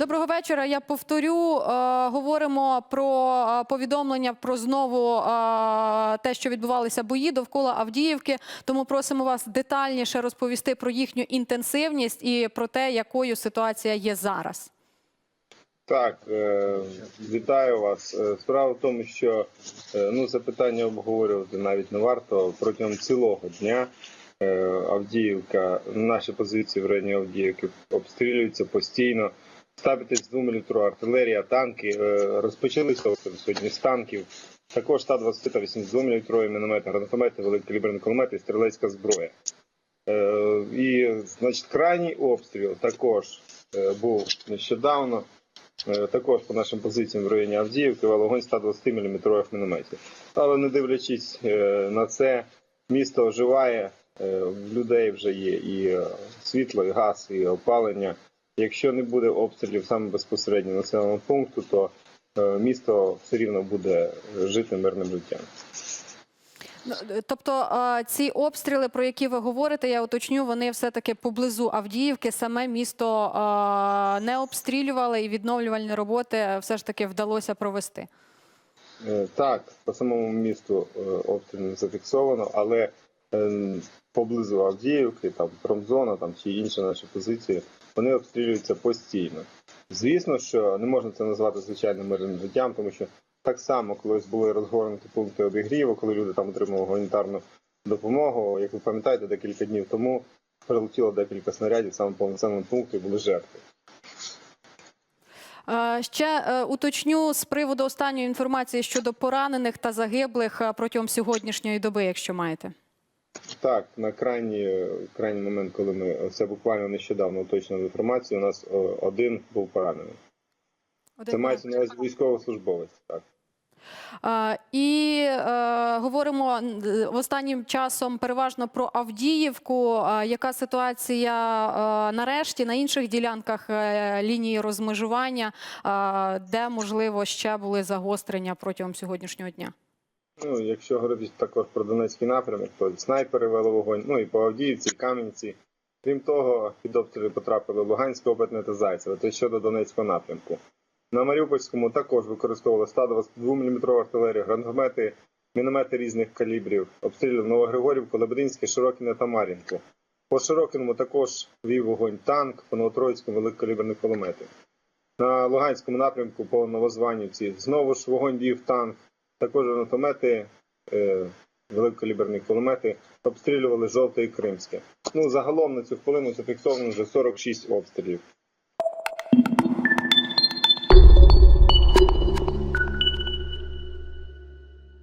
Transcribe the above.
Доброго вечора. Я повторю. е, говоримо про е, повідомлення про знову е, те, що відбувалися бої довкола Авдіївки. Тому просимо вас детальніше розповісти про їхню інтенсивність і про те, якою ситуація є зараз. Так, вітаю вас. Справа в тому, що ну, це питання обговорювати навіть не варто. Протягом цілого дня Авдіївка, наші позиції в районі Авдіївки обстрілюються постійно. 152 мм артилерія, танки. Е, Розпочалися сьогодні з танків. Також 120 та 82 мм міномети, гранатомети, великокаліберні кулемети стрілецька зброя. Е, І, значить, крайній обстріл також е, був нещодавно. Також по нашим позиціям в районі Авдіївки вогонь 120 мм мінометів. Але не дивлячись на це, місто оживає, в людей вже є і світло, і газ, і опалення. Якщо не буде обстрілів саме безпосередньо населеного пункту, то е, місто все рівно буде жити мирним життям. Ну, е, Тобто е, ці обстріли, про які ви говорите, я уточню, вони все таки поблизу Авдіївки. Саме місто не обстрілювали і відновлювальні роботи все ж таки вдалося провести. Так, по самому місту обстріл не зафіксовано, але поблизу Авдіївки, там промзона там чи інші наші позиції, вони обстрілюються постійно. Звісно, що не можна це назвати звичайним мирним життям, тому що так само колись були розгорнуті пункти обігріву, коли люди там отримували гуманітарну допомогу. Як ви пам'ятаєте, декілька днів тому прилетіло декілька снарядів саме по пункту і були жертви. Ще е, уточню з приводу останньої інформації щодо поранених та загиблих е, протягом сьогоднішньої доби, якщо маєте. Так, на крайній, крайній момент, коли ми це буквально нещодавно уточнили інформацію, у нас один був поранений. Один Це мається на увазі військовослужбовець. Так. Е, І е, говоримо е, останнім часом переважно про Авдіївку. Е, Яка ситуація е, нарешті на інших ділянках е, лінії розмежування, е, де можливо ще були загострення протягом сьогоднішнього дня? Ну, якщо говорити також про Донецький напрямок, то снайпери вели вогонь, ну і по Авдіївці, і Кам'янці. Крім того, під обстріли потрапили Луганське, Опитне та Зайцеве. Це щодо Донецького напрямку. На Маріупольському також використовували 122 мм артилерію, гранатомети, міномети різних калібрів, обстрілювали Новогригорівку, Лебединське, Широкіне та Мар'їнку. По Широкіному також вів вогонь танк, по Новотроїцькому великокаліберні кулемети. На Луганському напрямку по Новозванівці знову ж вогонь вів танк, також гранатомети, е, великокаліберні кулемети обстрілювали жовте і кримське. Ну загалом на цю хвилину зафіксовано вже 46 обстрілів.